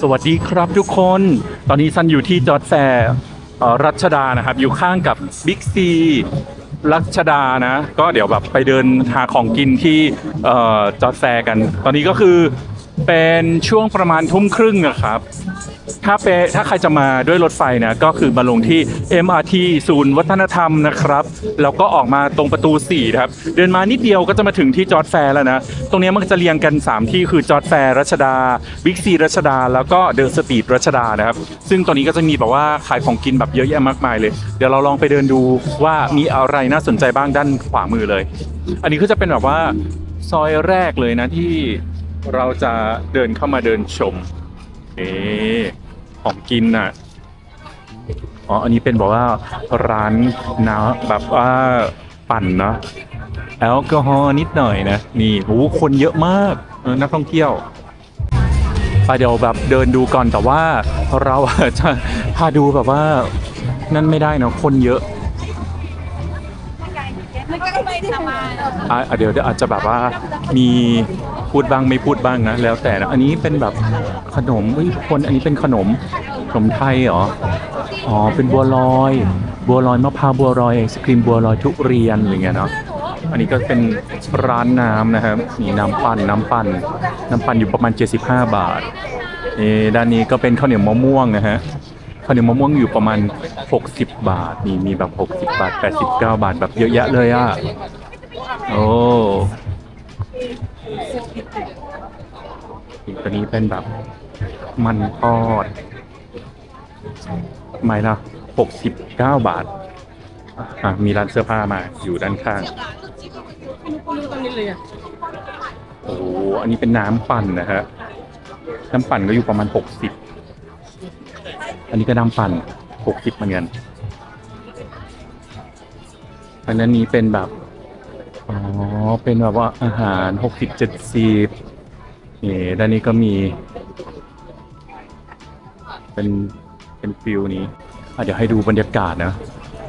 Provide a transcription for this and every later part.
สวัสดีครับทุกคน ตอนนี้ซันอยู่ที่จอร์ดแฟร์รัชดานะครับ อยู่ข้างกับบิ๊กซีรัชดานะ ก็เดี๋ยวแบบไปเดินหาของกินที่จอร์ดแฟร์กัน ตอนนี้ก็คือ เป็นช่วงประมาณทุ่มครึ่งนะครับ ถ้าเปถ้าใครจะมาด้วยรถไฟนะก็คือมาลงที่ MRT ศูนย์วัฒนธรรมนะครับ แล้วก็ออกมาตรงประตู4นะครับ เดินมานิดเดียวก็จะมาถึงที่จอร์ดแฟร์แล้วนะ ตรงนี้มันจะเรียงกัน 3 ที่คือจอร์ดแฟร์รัชดาบิ๊กซีรัชดา แล้วก็เดอะสตรีทรัชดานะครับ ซึ่งตอนนี้ก็จะมีแบบว่าขายของกินแบบเยอะแยะมากมายเลย เดี๋ยวเราลองไปเดินดูว่ามีอะไรน่าสนใจบ้างด้านขวามือเลย อันนี้ก็จะเป็นแบบว่าซอยแรกเลยนะที่ เราจะเดินเข้ามาเดินชมเอ๊ของกินน่ะอ๋ออันนี้เป็นบอกว่าร้านน้ำแบบว่าปั่นเนาะแอลกอฮอล์นิดหน่อยนะนี่โหคนเยอะมากเออนักท่องเที่ยวไปเดี๋ยวแบบเดินดูก่อนแต่ว่าเราอาจจะพาดูแบบว่านั่นไม่ได้เนอะคนเยอะมันก็ไม่ทำมาอะเดี๋ยวเดี๋ยวอาจจะแบบว่ามี พูดบ้างไม่พูดบ้างนะแล้วแต่นะอันนี้เป็นแบบขนมเฮ้ยคนอันนี้เป็นขนมขนมไทยเหรออ๋อเป็นบัวลอย บัวลอยมะพร้าวบัวลอยไอศครีมบัวลอยทุเรียนอะไรเงี้ยเนาะอันนี้ก็เป็นร้านน้ำนะครับมีน้ำปั่นน้ำปั่นน้ำปั่นอยู่ประมาณ 75 บาทเออด้านนี้ก็เป็นข้าวเหนียวมะม่วงนะฮะข้าวเหนียวมะม่วงอยู่ประมาณ 60 บาทมีมีแบบ 60 บาท 89 บาทแบบเยอะแยะเลยอะโอ้ อีกตัวนี้เป็นแบบมันทอดไม้ละหกสิบเก้าบาท อะมีร้านเสื้อผ้ามาอยู่ด้านข้าง โอ้โหอันนี้เป็นน้ำปั่นนะฮะ น้ำปั่นก็อยู่ประมาณหกสิบ อันนี้ก็น้ำปั่นหกสิบเหมือนกันอันนั้นนี้เป็นแบบ อ๋อ เป็นแบบว่าอาหารหกสิบเจ็ดสิบนี่ด้านนี้ก็มี เป็นเป็นฟิลนี้อะเดี๋ยวให้ดูบรรยากาศนะ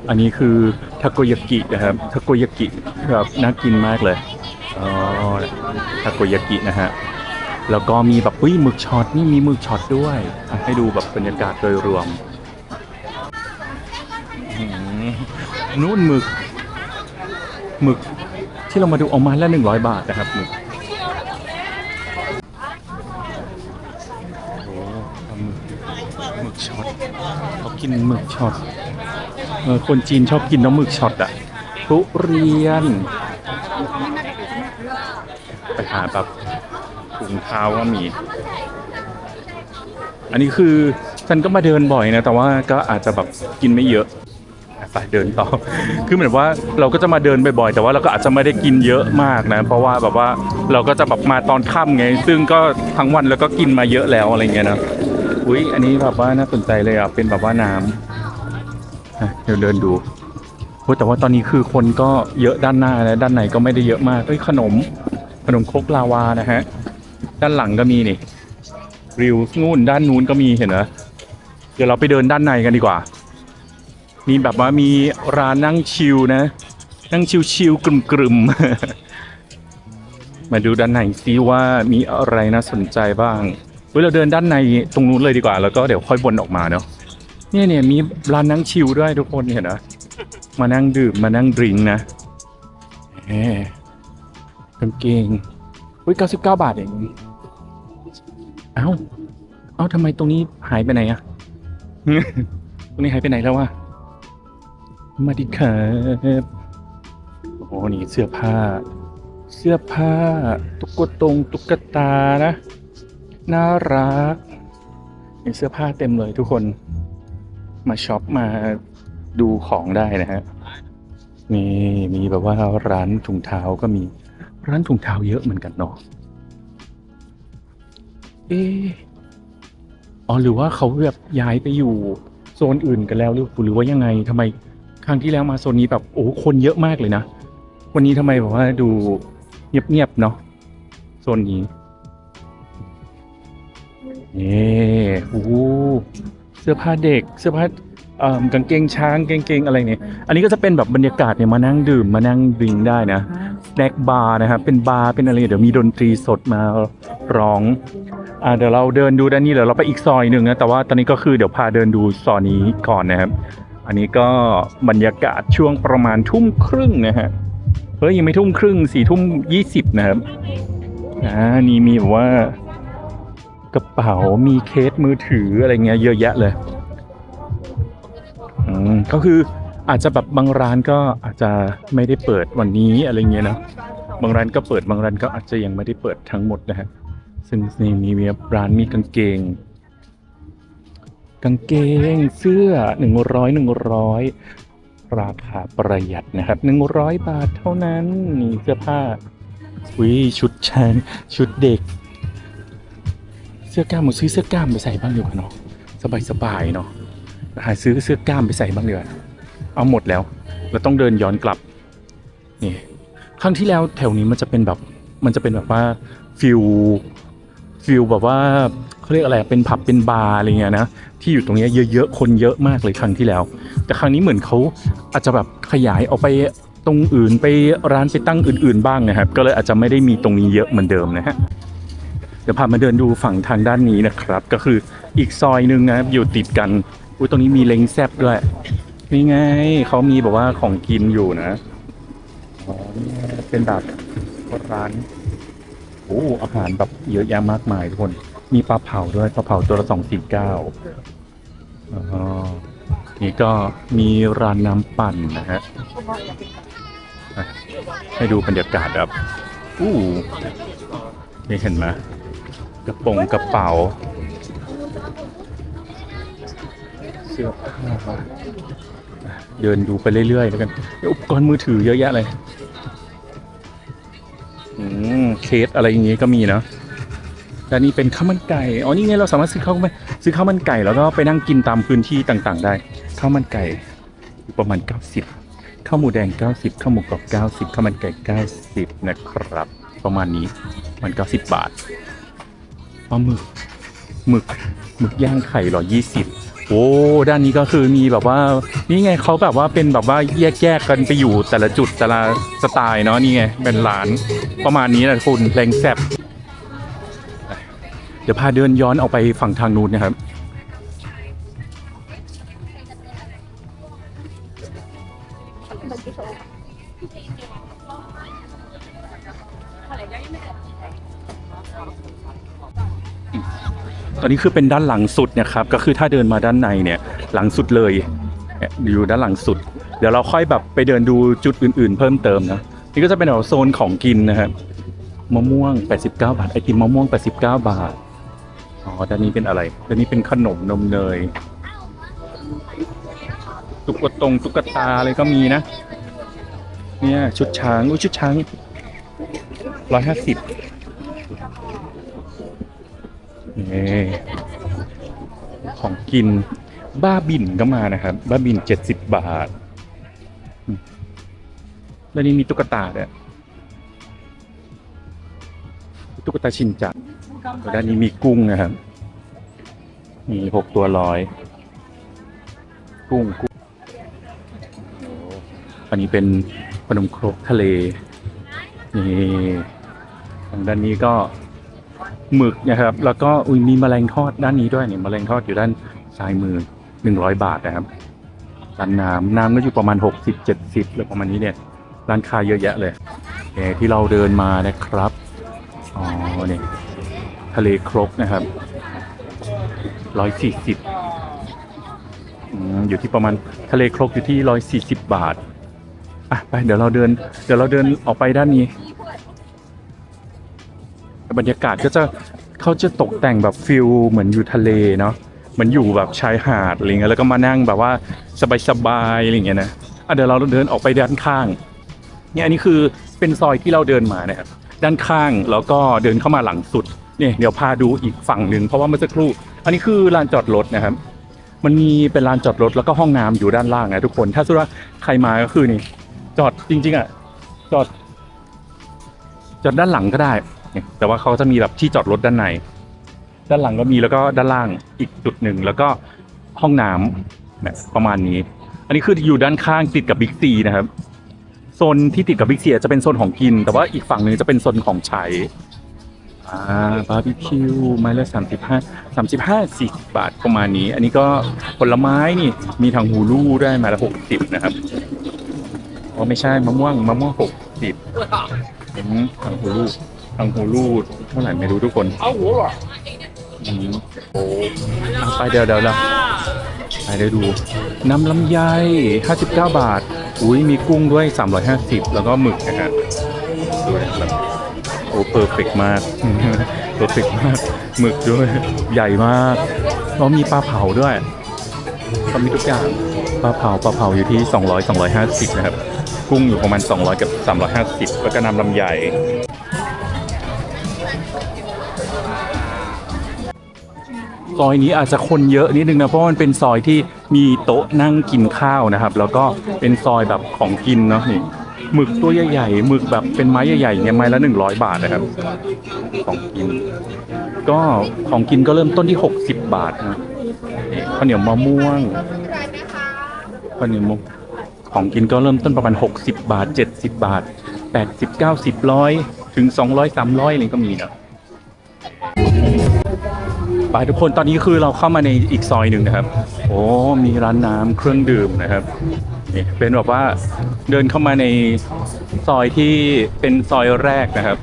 อันนี้คือทาโกยากินะครับทาโกยากิแบบน่ากินมากเลย อ๋อทาโกยากินะฮะ แล้วก็มีแบบอุ้ยหมึกช็อตนี่มีหมึกช็อตด้วยอะให้ดูแบบบรรยากาศโดยรวมนู่นหมึกหมึก ที่เรามาดูเอามาละหนึ่งร้อยบาทนะครับหมึกหมึกหมึกช็อตเขากินหมึกช็อตเออคนจีนชอบกินน้ำหมึกช็อตอะทุเรียน ไปหาแบบถุงเท้าก็มี อันนี้คือฉันก็มาเดินบ่อยนะ แต่ว่าก็อาจจะแบบกินไม่เยอะ ไปเดินต่อ คือเหมือนว่าเราก็จะมาเดินบ่อยๆ แต่ว่าเราก็อาจจะไม่ได้กินเยอะมากนะ เพราะว่าแบบว่าเราก็จะแบบมาตอนค่ำไง ซึ่งก็ทั้งวันแล้วก็กินมาเยอะแล้วอะไรเงี้ยนะอุ้ยอันนี้แบบว่าน่าสนใจเลยอะ เป็นแบบว่าน้ำอะเดี๋ยวเดินดูโอ้แต่ว่าตอนนี้คือคนก็เยอะด้านหน้าและด้านในก็ไม่ได้เยอะมากเอ้ยขนม ขนมครกลาวานะฮะ ด้านหลังก็มีนี่ ริวนู่นด้านนู้นก็มีเห็นเหรอเดี๋ยวเราไปเดินด้านในกันดีกว่า มีแบบว่ามีร้านนั่งชิลนะ นั่งชิลๆกลุ่มๆมาดูด้านในซิว่ามีอะไรน่าสนใจบ้างเฮ้ยเราเดินด้านในตรงนู้นเลยดีกว่า แล้วก็เดี๋ยวค่อยวนออกมาเนาะเนี่ยเนี่ยมีร้านนั่งชิลด้วยทุกคนเห็นนะมานั่งดื่มมานั่งดริงก์นะแหมกางเกงอุ้ย99บาทเองเอ้าเอ้าทำไมตรงนี้หายไปไหนอะตรงนี้หายไปไหนแล้ววะ มาดิครับโอ้โหนี่เสื้อผ้า เสื้อผ้า ตุ๊กตงตุ๊กตานะ น่ารักมีเสื้อผ้าเต็มเลยทุกคน มาช็อปมาดูของได้นะฮะ นี่มีแบบว่าร้านถุงเท้าก็มี ร้านถุงเท้าเยอะเหมือนกันเนาะ เอะอ๋อหรือว่าเขาแบบย้ายไปอยู่โซนอื่นกันแล้วหรือหรือว่ายังไงทำไม ครั้งที่แล้วมาโซนนี้แบบโอ้โหคนเยอะมากเลยนะ วันนี้ทำไมแบบว่าดูเงียบๆเนาะโซนนี้นี่โอ้เสื้อผ้าเด็กเสื้อผ้าอ่อกางเกงช้างกางเกงอะไรเนี่ย อันนี้ก็จะเป็นแบบบรรยากาศเนี่ยมานั่งดื่มมานั่งดื่มได้นะสแน็คบาร์นะครับเป็นบาร์เป็นอะไรเดี๋ยวมีดนตรีสดมาร้องอ่าเดี๋ยวเราเดินดูด้านนี้เดี๋ยวเราไปอีกซอยหนึ่งนะแต่ว่าตอนนี้ก็คือเดี๋ยวพาเดินดูซอยนี้ก่อนนะครับ อันนี้ก็บรรยากาศช่วงประมาณทุ่มครึ่งนะฮะเฮ้ยยังไม่ทุ่มครึ่งสี่ทุ่มยี่สิบนะครับอ่านี่มีแบบว่ากระเป๋ามีเคสมือถืออะไรเงี้ยเยอะแยะเลยอืมก็คืออาจจะแบบบางร้านก็อาจจะไม่ได้เปิดวันนี้อะไรเงี้ยนะบางร้านก็เปิดบางร้านก็อาจจะยังไม่ได้เปิดทั้งหมดนะฮะซึ่งนี่มีร้านมีกางเกง กางเกงเสื้อหนึ่งร้อยหนึ่งร้อยราคาประหยัดนะครับหนึ่งร้อยบาทเท่านั้นนี่เสื้อผ้าวิชุดชานชุดเด็ก เสื้อกล้ามมาซื้อเสื้อกล้ามไปใส่บ้างดีกว่าเนาะสบายสบายๆเนาะหาซื้อเสื้อกล้ามไปใส่บ้างดีกว่าเอาหมดแล้วเราต้องเดินย้อนกลับนี่ครั้งที่แล้วแถวนี้มันจะเป็นแบบมันจะเป็นแบบว่าฟิลฟิลแบบว่า เขาเรียกอะไรเป็นผับเป็นบาร์อะไรเงี้ยนะที่อยู่ตรงนี้เยอะๆคนเยอะมากเลยครั้งที่แล้ว แต่ครั้งนี้เหมือนเขาอาจจะแบบขยายออกไปตรงอื่นไปร้านไปตั้งอื่น ๆ บ้างนะครับ ก็เลยอาจจะไม่ได้มีตรงนี้เยอะเหมือนเดิมนะฮะเดี๋ยวพามาเดินดูฝั่งทางด้านนี้นะครับ ก็คืออีกซอยหนึ่งนะอยู่ติดกันอุ้ยตรงนี้มีเล้งแซบด้วยนี่ไงเขามีแบบว่าของกินอยู่นะอ๋อนี่เป็นแบบร้านโอ้อาหารแบบเยอะแยะมากมายทุกคน มีปลาเผาด้วยปลาเผาตัวละสองสี่เก้าอ๋อนี่ก็มีร้านน้ำปั่นนะฮะให้ดูบรรยากาศแบบอู้นี่เห็นไหมกระโปรงกระเป๋า เสื้อผ้าเดินดูไปเรื่อยๆแล้วกันอุปกรณ์มือถือเยอะแยะเลยอืมเคสอะไรอย่างงี้ก็มีนะ ด้านนี้เป็นข้าวมันไก่ อ๋อ นี่ไงเราสามารถซื้อข้าวมันซื้อข้าวมันไก่แล้วก็ไปนั่งกินตามพื้นที่ต่างๆ ได้ ข้าวมันไก่อยู่ประมาณ 90 ข้าวหมูแดง 90 ข้าวหมูกรอบ 90 ข้าวมันไก่ 90 นะครับ ประมาณนี้มัน 90 บาทปลาหมึก หมึก หมึกย่างไข่ร้อยี่สิบโอ้ ด้านนี้ก็คือมีแบบว่า นี่ไงเขาแบบว่าเป็นแบบว่าแยกแยกๆกันไปอยู่แต่ละจุดแต่ละสไตล์เนาะ นี่ไงเป็นร้านประมาณนี้นะคุณแรงแซบ ดี๋ยวพาเดินย้อนออกไปฝั่งทางนู้นนะครับ ตอนนี้คือเป็นด้านหลังสุดนะครับ ก็คือถ้าเดินมาด้านในเนี่ย หลังสุดเลย อยู่ด้านหลังสุด เดี๋ยวเราค่อยแบบไปเดินดูจุดอื่น ๆ เพิ่มเติมนะ นี่ก็จะเป็นแบบโซนของกินนะครับ มะม่วง 89 บาท ไอติมมะม่วง 89 บาท อ๋อด้านนี้เป็นอะไรด้านนี้เป็นขนมนมเนย ตุ๊กตงตุ๊กตาอะไรก็มีนะ เนี่ยชุดช้าง อุ้ยชุดช้างร้อยห้าสิบนี่ของกิน บ้าบินก็มานะครับ บ้าบินเจ็ดสิบบาท แล้วนี่มีตุ๊กตาด้วยตุ๊กตาชินจัง แล้วด้านนี้มีกุ้งนะครับ มีหกตัวร้อย กุ้งกุ้งอันนี้เป็นขนมครกทะเล นี่ทางด้านนี้ก็หมึกนะครับ แล้วก็อุ้ยมีแมลงทอดด้านนี้ด้วยเนี่ยแมลงทอดอยู่ด้านซ้ายมือหนึ่งร้อยบาทนะครับร้านน้ำน้ำก็อยู่ประมาณหกสิบเจ็ดสิบหรือประมาณนี้เนี่ยร้านค้าเยอะแยะเลยโอที่เราเดินมานะครับ อ๋อเนี่ย ทะเลครกนะครับร้อยสี่สิบอยู่ที่ประมาณทะเลครกอยู่ที่ร้อยสี่สิบบาทอะไปเดี๋ยวเราเดิน เดี๋ยวเราเดินออกไปด้านนี้ บรรยากาศก็จะเขาจะตกแต่งแบบฟิลเหมือนอยู่ทะเลเนาะเหมือนอยู่แบบชายหาดอะไรเงี้ยแล้วก็มานั่งแบบว่าสบายๆอะไรเงี้ยนะอะเดี๋ยวเราเดินออกไปด้านข้าง เนี่ยอันนี้คือเป็นซอยที่เราเดินมานะครับด้านข้างแล้วก็เดินเข้ามาหลังสุด เนี่ยเดี๋ยวพาดูอีกฝั่งหนึ่งเพราะว่าเมื่อสักครู่ อันนี้คือลานจอดรถนะครับ มันมีเป็นลานจอดรถแล้วก็ห้องน้ำอยู่ด้านล่างนะทุกคน ถ้าสมมติว่าใครมาก็คือนี่ จอดจริง ๆอะจอด จอดด้านหลังก็ได้ แต่ว่าเขาจะมีแบบที่จอดรถด้านใน ด้านหลังก็มีแล้วก็ด้านล่างอีกจุดหนึ่งแล้วก็ห้องน้ำนี่ยประมาณนี้ อันนี้คืออยู่ด้านข้างติดกับบิ๊กซีนะครับโซนที่ติดกับบิ๊กซีจะเป็นโซนของกิน แต่ว่าอีกฝั่งหนึ่งจะเป็นโซนของใช้ อ่าบาร์บีคิวไม้ละสามสิบห้าสามสิบห้าสี่สิบบาทประมาณนี้ อันนี้ก็ผลไม้นี่มีทางฮูลูได้มาละหกสิบนะครับอ๋อไม่ใช่มะม่วงมะม่วงหกสิบทางฮูลูทางฮูลูเท่าไหร่ไม่รู้ทุกคนเอืมโอ้เอาไปเดี๋ยวเดี๋ยวเดี๋ยวไปเดี๋ยวดู น้ำลำไย59บเก้าบาท อุ้ยมีกุ้งด้วย350แล้วก็หมึกนะฮะดูนะแบบ อ้เพอร์เฟกมากเพอร์เฟกมากหมึกด้วย ใหญ่มากแล้วมีปลาเผาด้วยก็มีทุกอย่างปลาเผาปลาเผาอยู่ที่ 200 250 นะครับ กุ้งอยู่ประมาณ 200 กับ 350 แล้วก็น้ำลำไยซอยนี้อาจจะคนเยอะนิดนึงนะเพราะว่ามันเป็นซอยที่มีโต๊ะนั่งกินข้าวนะครับ แล้วก็เป็นซอยแบบของกินเนาะนี่ หมึกตัวใหญ่ๆหมึกแบบเป็นไม้ใหญ่ๆเงี้ยไม้ละหนึ่งร้อยบาทนะครับ ของกิน ก็ของกินก็เริ่มต้นที่ 60 บาทนะนี่ข้าวเหนียวมะม่วงข้าวเหนียวมะของกินก็เริ่มต้นประมาณ 60 บาท 70 บาท 80 90ร้อยถึง 200 300อะไรก็มีเนาะไปทุกคนตอนนี้คือเราเข้ามาในอีกซอยหนึ่งนะครับ โอ้มีร้านน้ำเครื่องดื่มนะครับ นี่เป็นแบบว่าเดินเข้ามาในซอยที่เป็นซอยแรกนะครับ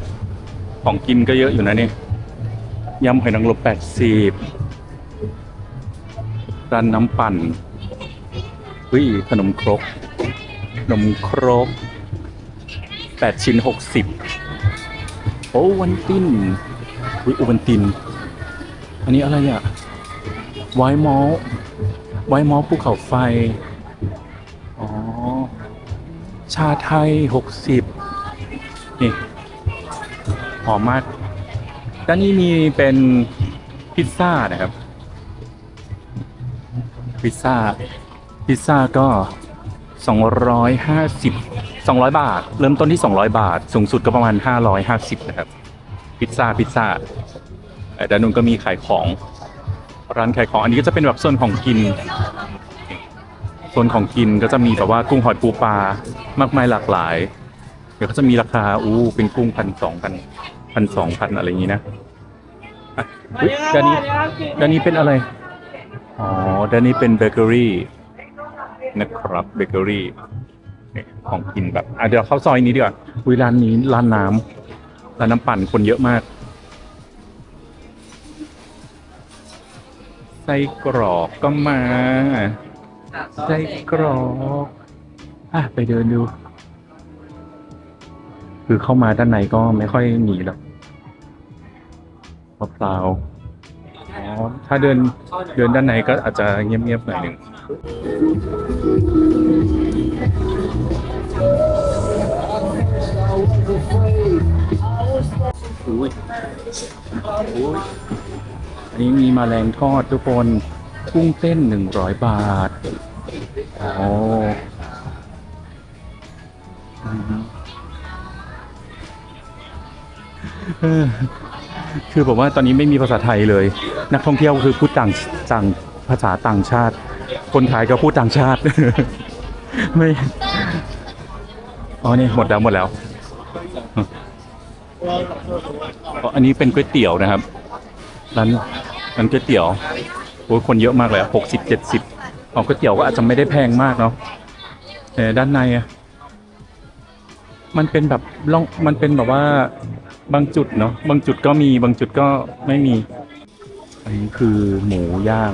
ของกินก็เยอะอยู่นะเนี่ยยำหอยนางรมแปดสิบร้านน้ำปั่นเฮ้ยขนมครกขนมครกแปดชิ้นหกสิบโอ้วันตินอุ้ยอวันติน อันนี้อะไรอะไวมอลไวมอลภูเขาไฟ ชาไทยหกสิบนี่ หอมมาก ด้านนี้มีเป็นพิซซ่านะครับ พิซซ่า พิซซ่าก็สองร้อยห้าสิบสองร้อยบาท เริ่มต้นที่สองร้อยบาท สูงสุดก็ประมาณห้าร้อยห้าสิบนะครับ พิซซ่า พิซซ่าเอ่อด้านนู้นก็มีขายของ ร้านขายของ อันนี้ก็จะเป็นแบบโซนของกิน โซนของกินก็จะมีแบบว่ากุ้งหอยปูปลามากมายหลากหลาย เดี๋ยวก็จะมีราคาอู้เป็นกุ้งพันสองพันพันสองพันอะไรอย่างนี้นะอะอุ๊ยด้านนี้ด้านนี้เป็นอะไร อ๋อด้านนี้เป็นเบเกอรี่นะครับเบเกอรี่นี่ของกินแบบอะเดี๋ยวเราเข้าซอยนี้ดีกว่าอุ้ยร้านนี้ร้านน้ำร้านน้ำปั่นคนเยอะมาก ไส้กรอกก็มา ไส้กรอกอะไปเดินดู คือเข้ามาด้านในก็ไม่ค่อยมีหรอกมะพร้าวอ๋อถ้าเดินเดินด้านในก็อาจจะเงียบๆหน่อยหนึ่งอุ้ยอุ้ยอันนี้มีแมาแรงทอดทุกคน กุ้งเต้นหนึ่งร้อยบาท โอ้อืมเออคือผมว่าตอนนี้ไม่มีภาษาไทยเลย นักท่องเที่ยวคือพูดต่างต่างภาษาต่างชาติ คนไทยก็พูดต่างชาติ ไม่อ๋อนี่หมดแล้วหมดแล้วอันนี้เป็นก๋วยเตี๋ยวนะครับร้านร้านก๋วยเตี๋ยว โอ้ยคนเยอะมากเลยหกสิบเจ็ดสิบอ๋อก๋วยเตี๋ยวก็อาจจะไม่ได้แพงมากเนาะแต่ด้านในอะมันเป็นแบบล่องมันเป็นแบบว่าบางจุดเนาะบางจุดก็มีบางจุดก็ไม่มี อันนี้คือหมูย่าง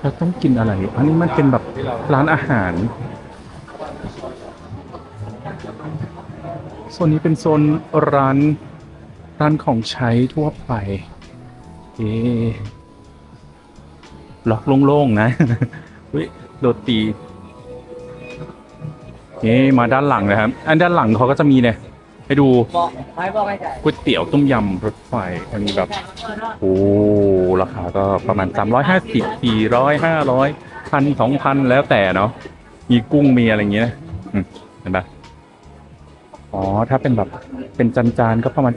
เราต้องกินอะไร อันนี้มันเป็นแบบร้านอาหารโซนนี้เป็นโซนร้านร้านของใช้ทั่วไป เอ๊ะล็อกโล่งๆนะเฮ้ยโรตีเอ๊มาด้านหลังนะครับ อันด้านหลังเขาก็จะมีเนี่ยให้ดูก๋วยเตี๋ยวต้มยำรถไฟอันนี้แบบโอ้ราคาก็ประมาณ 350 400 500พันสองพันแล้วแต่เนาะมีกุ้งมีอะไรอย่างเงี้ยนะเห็นปะอ๋อ ถ้าเป็นแบบเป็นจานๆก็ประมาณ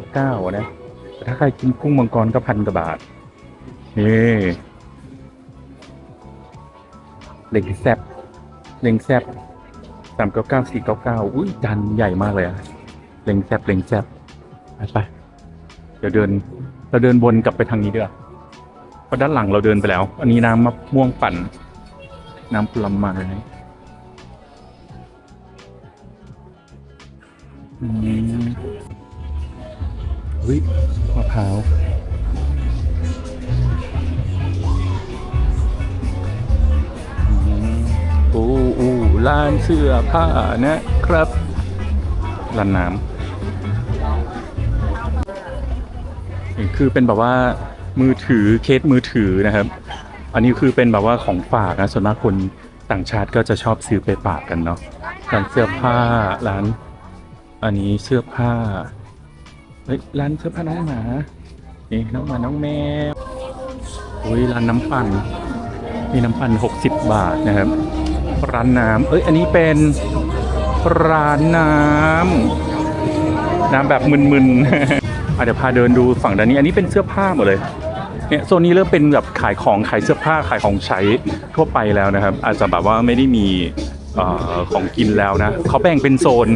8999นะ ถ้าใครกินกุ้งมังกรก็พันกว่าบาท นี่เล็งแซบเล็งแซบสามเก้าเก้าสี่เก้าเก้าอุ้ยจานใหญ่มากเลยอะเล็งแซบเล็งแซบไปไปเดี๋ยวเดิน เราเดินวนกลับไปทางนี้เด้อเพราะด้านหลังเราเดินไปแล้ว อันนี้น้ำมะม่วงปั่น น้ำผลไม้อืม เฮ้ยมะพร้าวอืมอู้อู้ร้านเสื้อผ้านะครับร้านน้ำคือเป็นแบบว่ามือถือเคสมือถือนะครับ อันนี้คือเป็นแบบว่าของฝากนะส่วนมากคนต่างชาติก็จะชอบซื้อไปฝากกันเนาะร้านเสื้อผ้าร้าน อันนี้เสื้อผ้า เฮ้ยร้านเสื้อผ้าน้องหมานี่น้องหมาน้องแมวอุ้ยร้านน้ำปั่นมีน้ำปั่น60 บาทนะครับ ร้านน้ำเอ้ยอันนี้เป็นร้านน้ำน้ำแบบมึนๆอะเดี๋ยวพาเดินดูฝั่งด้านนี้ อันนี้เป็นเสื้อผ้าหมดเลยเนี่ยโซนนี้เริ่มเป็นแบบขายของขายเสื้อผ้าขายของใช้ทั่วไปแล้วนะครับ อาจจะแบบว่าไม่ได้มี อของกินแล้วนะเขาแบ่งเป็นโซน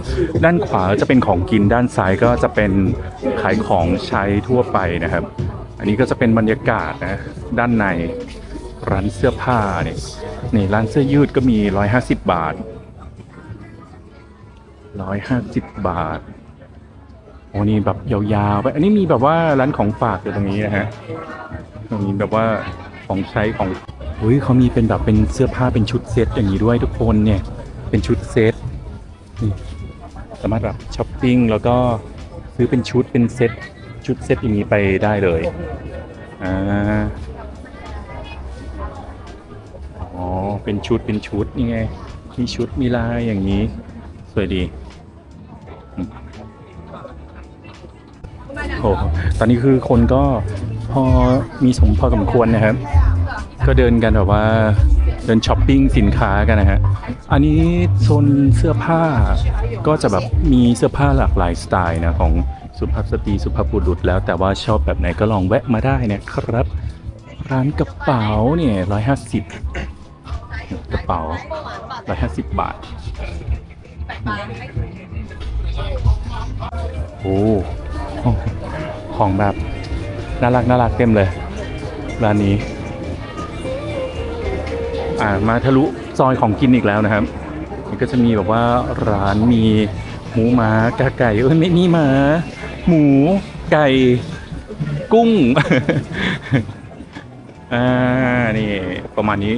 ด้านขวาจะเป็นของกินด้านซ้ายก็จะเป็นขายของใช้ทั่วไปนะครับ อันนี้ก็จะเป็นบรรยากาศนะด้านในร้านเสื้อผ้าเนี่ยนี่ร้านเสื้อยืดก็มี 150 บาท 150 บาทโอ้นี่แบบยาวๆไปอันนี้มีแบบว่าร้านของฝากอยู่ตรงนี้นะฮะตรงนี้แบบว่าของใช้ของ อุ้ยเขามีเป็นแบบเป็นเสื้อผ้าเป็นชุดเซตอย่างนี้ด้วยทุกคนเนี่ย เป็นชุดเซตนี่สามารถแบบช้อปปิ้งแล้วก็ซื้อเป็นชุดเป็นเซตชุดเซตอย่างนี้ไปได้เลยอ่าอ๋อเป็นชุดเป็นชุดนี่ไงมีชุดมีลายอย่างนี้ สวยดีโอ้ตอนนี้คือคนก็พอมีสมพอสมควรนะครับ ก็เดินกันแบบว่าเดินช้อปปิ้งสินค้ากันนะฮะ อันนี้โซนเสื้อผ้าก็จะแบบมีเสื้อผ้าหลากหลายสไตล์นะของสุภาพสตรีสุภาพบุรุษแล้วแต่ว่าชอบแบบไหนก็ลองแวะมาได้นะครับ ร้านกระเป๋าเนี่ยร้อยห้าสิบกระเป๋าร้อยห้าสิบบาท โอ้ของแบบน่ารักน่ารักเต็มเลย ร้านนี้ อ่ามาทะลุซอยของกินอีกแล้วนะครับนี่ก็จะมีแบบว่าร้านมีหมูหมากาไก่เอ้ยไม่นี่หมาหมูไก่กุ้ง อ่า นี่ประมาณนี้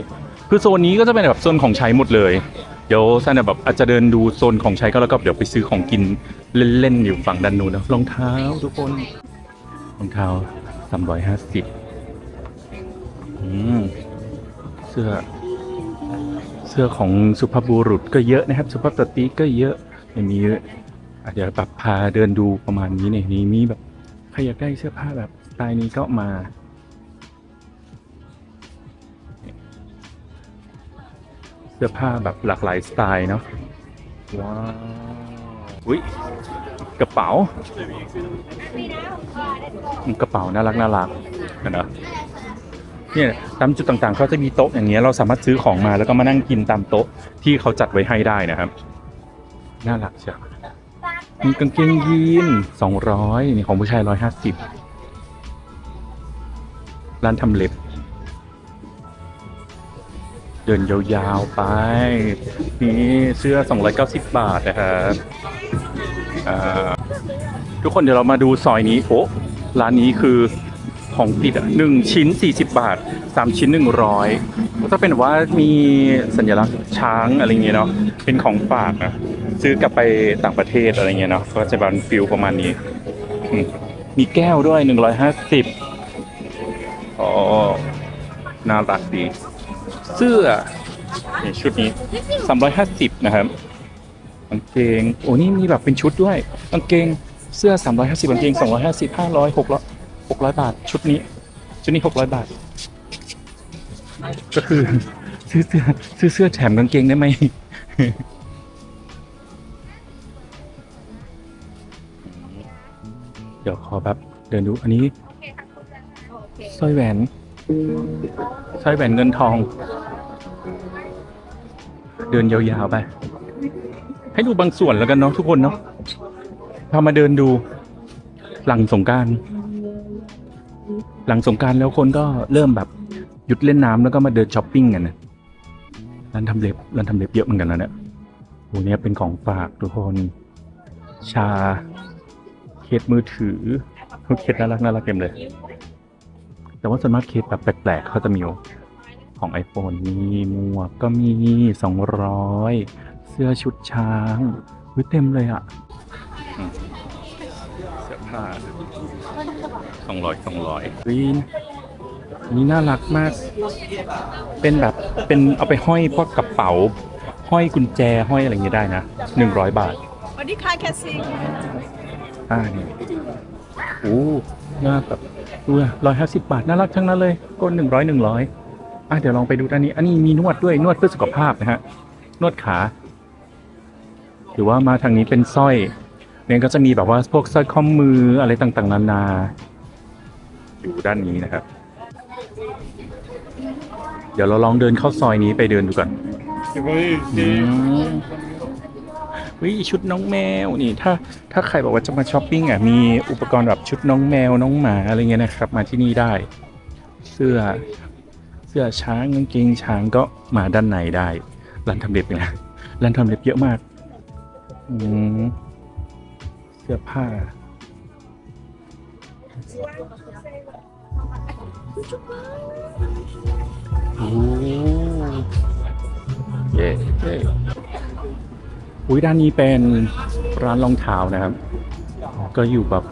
คือโซนนี้ก็จะเป็นแบบโซนของใช้หมดเลย เดี๋ยวซันนแบบอาจจะเดินดูโซนของใช้ก็แล้วก็เดี๋ยวไปซื้อของกินเล่นๆอยู่ฝั่งด้านนู้นนะรองเท้าทุกคน รองเท้าสามร้อยห้าสิบอืม เสื้อ สื้อของสุภาพบุรุษก็เยอะนะครับ สุภาพสตรีก็เยอะอย่างนี้อะเดี๋ยวแบบพาเดินดูประมาณนี้เนี่ยนี่มีแบบใครอยากได้เสื้อผ้าแบบสไตล์นี้ก็มาเสื้อผ้าแบบหลากหลายสไตล์เนาะว้าวอุ้ยกระเป๋อืมกระเป๋าน่ารักน่ารักเห็นะ เนี่ยตามจุดต่างๆเขาจะมีโต๊ะอย่างเงี้ยเราสามารถซื้อของมาแล้วก็มานั่งกินตามโต๊ะที่เขาจัดไว้ให้ได้นะครับ น่ารักเชียวมีกางเกงยีนสองร้อยนี่ของผู้ชายร้อยห้าสิบร้านทำเล็บ เดินยาวๆไป นี่เสื้อ 290 บาทนะครับทุกคนเดี๋ยวเรามาดูซอยนี้โอ้ร้านนี้คือ ของติดอะหนึ่งชิ้น 40 บาท 3 ชิ้น 100ก็เป็นว่ามีสัญลักษณ์ช้างอะไรเงี้ยเนาะเป็นของฝากนะซื้อกลับไปต่างประเทศอะไรเงี้ยเนาะก็จะเป็นฟิลประมาณนี้มมีแก้วด้วย 150อ๋อน่ารักดีเสื้อนี่ชุดนี้ 350 นะครับกางเกง โอ้นี่มีแบบเป็นชุดด้วยกางเกงเสื้อ 350กางเกง 250 500 600 600บาท ชุดนี้ ชุดนี้600บาท ก็คือ ซื้อเสื้อซื้อเสื้อแถมกางเกงได้ไหมเดี๋ยวขอแบบเดินดูอันนี้สร้อยแหวนสร้อยแหวนเงินทอง เดินยาวๆไป ให้ดูบางส่วนแล้วกันเนาะทุกคนเนาะพามาเดินดูหลังสงการ หลังสงการแล้วคนก็เริ่มแบบหยุดเล่นน้ำแล้วก็มาเดินช้อปปิ้งกันนะร้านทำเล็บร้านทำเล็บเยอะเหมือนกันนะเนี่ยโหเนี่ยเป็นของฝากทุกคน ชา เคสมือถือเคสน่ารักน่ารักเต็มเลย แต่ว่าส่วนมากเคสแบบแปลกๆเขาจะมีของ iPhone มีหมวกก็มีสองร้อยเสื้อชุดช้างเต็มเลยอะเสื้อผ้า สองร้อยสองร้อยวินนี่น่ารักมาก เป็นแบบเป็นเอาไปห้อยพวกกระเป๋า ห้อยกุญแจห้อยอะไรอย่างเงี้ยได้นะหนึ่งร้อยบาทสวัสดีค่ะแคสซี่อ่านี่โอ้น่าแบบดูร้อยห้าสิบบาทน่ารักทั้งนั้นเลยก้นหนึ่งร้อยหนึ่งร้อยอะเดี๋ยวลองไปดูด้านนี้ อันนี้มีนวดด้วยนวดเพื่อสุขภาพนะฮะนวดขาหรือว่ามาทางนี้เป็นสร้อยเนี่ยก็จะมีแบบว่าพวกสร้อยข้อมืออะไรต่างๆ นานา อยู่ด้านนี้นะครับ เดี๋ยวเราลองเดินเข้าซอยนี้ไปเดินดูก่อนอืมวิชุดน้องแมวนี่ถ้าถ้าใครบอกว่าจะมาช้อปปิ้งอะมีอุปกรณ์แบบชุดน้องแมวน้องหมาอะไรเงี้ยนะครับ มาที่นี่ได้ เสื้อเสื้อช้างกางเกงช้างก็มาด้านในได้ร้านทำเล็บเนี่ยร้านทำเล็บเยอะมากอืมเสื้อผ้า เย้เย้อุ้ยด้านนี้เป็นร้านรองเท้านะครับ ก็อยู่แบบ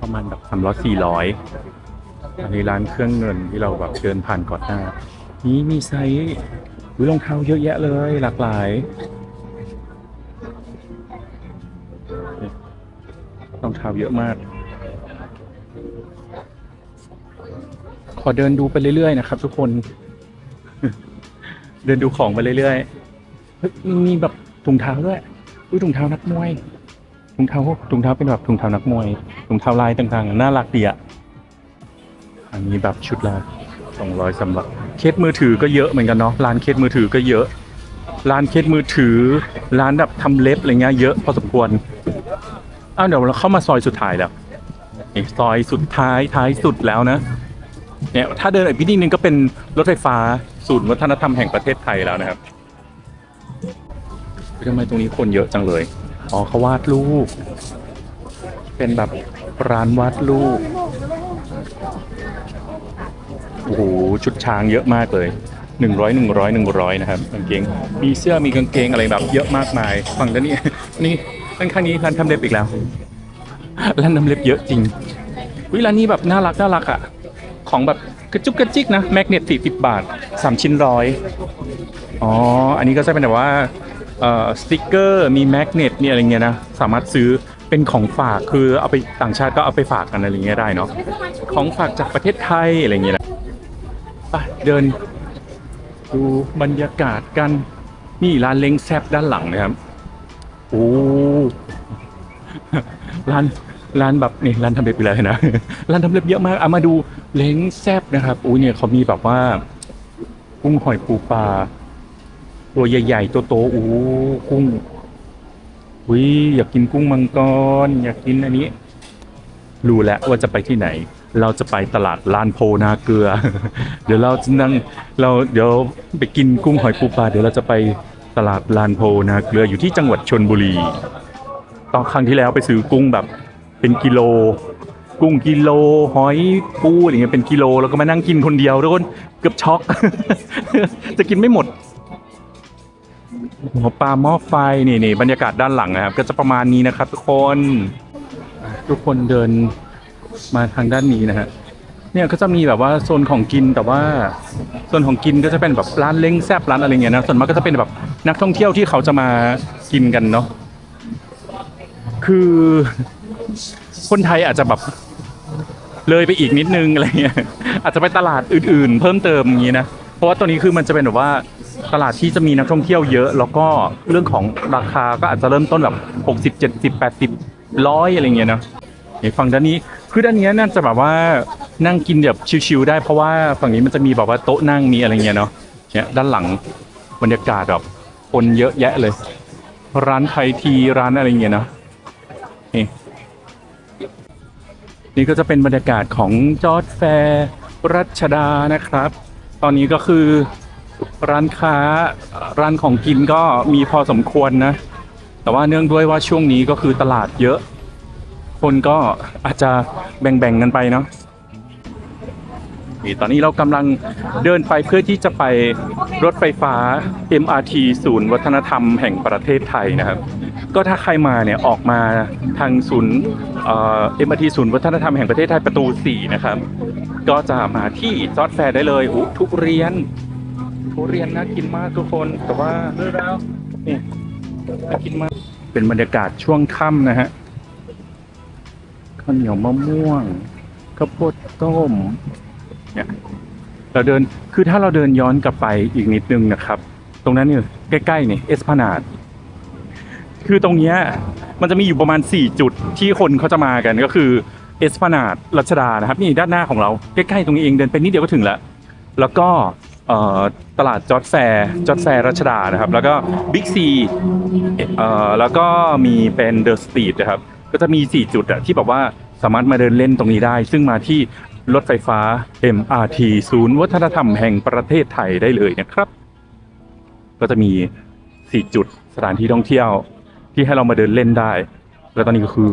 ประมาณแบบสามร้อยสี่ร้อยอันนี้ร้านเครื่องเงินที่เราแบบเดินผ่านก่อนหน้า นี่มีไซส์รองเท้าเยอะแยะเลย หลากหลายรองเท้าเยอะมาก อเดินดูไปเรื่อยๆนะครับ ทุกคน เดินดูของไปเรื่อยๆมีแบบถุงเท้าด้วยอุ้ยถุงเท้านักมวยถุงเท้าถุงเท้าเป็นแบบถุงเท้านักมวยถุงเท้าลายต่างๆน่ารักดีอะอันนี้แบบชุดละสองร้อยสำหรับเคสมือถือก็เยอะเหมือนกันเนาะร้านเคสมือถือก็เยอะร้านเคสมือถือ ร้านแบบทำเล็บอะไรเงี้ยเยอะพอสมควรอ้าวเดี๋ยวเราเข้ามาซอยสุดท้ายแล้วซอยสุดท้ายท้ายสุดแล้วนะ เนี่ยถ้าเดินอีกนิดนึงก็เป็นรถไฟฟ้าศูนย์วัฒนธรรมแห่งประเทศไทยแล้วนะครับทำไมตรงนี้คนเยอะจังเลย อ๋อเขาวาดรูป เป็นแบบร้านวาดรูป โอ้โห ชุดช้างเยอะมากเลยหนึ่งร้อยหนึ่งร้อยหนึ่งร้อยนะครับกางเกง มีเสื้อมีกางเกงอะไรแบบเยอะมากมาย ฝั่งด้านนี้นี่ด้านข้างนี้ร้านทำเล็บอีกแล้ว ร้านทำเล็บเยอะจริงวิร้านนี้แบบน่ารักน่ารักอะ ของแบบกระจุกกระจิกนะแมกเนตสี่สิบบาทสามชิ้นร้อยอ๋อ อันนี้ก็จะเป็นแบบว่าสติกเกอร์มีแมกเนตมีอะไรเงี้ยนะ สามารถซื้อเป็นของฝากคือเอาไปต่างชาติก็เอาไปฝากกันอะไรเงี้ยได้เนาะของฝากจากประเทศไทยอะไรเงี้ยนะไปเดินดูบรรยากาศกันนี่ร้านเล้งแซบด้านหลังนะครับโอ้ร้าน ร้านแบบนี่ร้านทำเล็บไปแล้วนะร้านทำเล็บเยอะมากเอามาดูเล้งแซบนะครับอู้เนี่ยเขามีแบบว่ากุ้งหอยปูปลาตัวใหญ่ๆตัวโตๆอู้กุ้งวิอยากกินกุ้งมังกร อยากกินอันนี้ รู้แล้วว่าจะไปที่ไหน เราจะไปตลาดลานโพนาเกลือ เดี๋ยวเราจะนั่งเราเดี๋ยวไปกินกุ้งหอยปูปลาเดี๋ยวเราจะไปตลาดลานโพนาเกลืออยู่ที่จังหวัดชนบุรี ตอนครั้งที่แล้วไปซื้อกุ้งแบบ เป็นกิโล กุ้งกิโลหอยปูอะไรเงี้ยเป็นกิโลแล้วก็มานั่งกินคนเดียวทุกคนเกือบช็อก จะกินไม่หมดหัวปลาหม้อไฟนี่นี่บรรยากาศด้านหลังนะครับ ก็จะประมาณนี้นะครับ ทุกคนทุกคนเดินมาทางด้านนี้นะฮะเนี่ยก็จะมีแบบว่าโซนของกินแต่ว่าโซนของกินก็จะเป็นแบบร้านเล้งแซบร้านอะไรเงี้ยนะส่วนมากก็จะเป็นแบบนักท่องเที่ยวที่เขาจะมากินกันเนาะคือ คนไทยอาจจะแบบเลยไปอีกนิดนึงอะไรเงี้ยอาจจะไปตลาดอื่นๆ เพิ่มเติมอย่างงี้นะเพราะว่าตัวนี้คือมันจะเป็นแบบว่าตลาดที่จะมีนักท่องเที่ยวเยอะ แล้วก็เรื่องของราคาก็อาจจะเริ่มต้นแบบหกสิบเจ็ดสิบแปดสิบร้อยอะไรเงี้ยนะนี่ฝั่งด้านนี้คือด้านนี้น่าจะแบบว่านั่งกินแบบชิวๆได้เพราะว่าฝั่งนี้มันจะมีแบบว่าโต๊ะนั่งมีอะไรเงี้ยเนาะเนี่ยด้านหลังบรรยากาศแบบคนเยอะแยะเลย ร้านไทยทีร้านอะไรเงี้ยเนาะนี่ นี่ก็จะเป็นบรรยากาศของจอร์ดแฟร์รัชดานะครับ ตอนนี้ก็คือร้านค้าร้านของกินก็มีพอสมควรนะ แต่ว่าเนื่องด้วยว่าช่วงนี้ก็คือตลาดเยอะ คนก็อาจจะแบ่งๆกันไปเนาะตอนนี้เรากำลังเดินไปเพื่อที่จะไปรถไฟฟ้า MRT ศูนย์วัฒนธรรมแห่งประเทศไทยนะครับ ก็ถ้าใครมาเนี่ยออกมาทางศูนย์เอ่อ MRT ศูนย์วัฒนธรรมแห่งประเทศไทยประตู 4 นะครับ ก็จะมาที่จอดแฟร์ได้เลยอุทุเรียน ทุเรียนน่ากินมากทุกคนแต่ว่านี่น่ากินมากเป็นบรรยากาศช่วงค่ำนะฮะข้าวเหนียวมะม่วงข้าวโพดต้มเนี่ยเราเดินคือถ้าเราเดินย้อนกลับไปอีกนิดนึงนะครับ ตรงนั้นเนี่ยใกล้ๆเนี่ยเอสพนาด คือตรงเนี้ยมันจะมีอยู่ประมาณ 4 จุดที่คนเขาจะมากันก็คือเอสพนาดรัชดานะครับนี่ด้านหน้าของเราใกล้ๆตรงนี้เองเดินไปนิดเดียวก็ถึงแล้ว แล้วก็ตลาดจอร์ดแฟร์จอร์ดแฟร์รัชดานะครับ แล้วก็บิ๊กซีแล้วก็มีเป็นเดอะสตรีทนะครับ ก็จะมี 4 จุดอะที่แบบว่าสามารถมาเดินเล่นตรงนี้ได้ ซึ่งมาที่รถไฟฟ้า MRT ศูนย์วัฒนธรรมแห่งประเทศไทยได้เลยนะครับ ก็จะมี 4 จุดสถานที่ท่องเที่ยว ที่ให้เรามาเดินเล่นได้ แล้วตอนนี้ก็คือ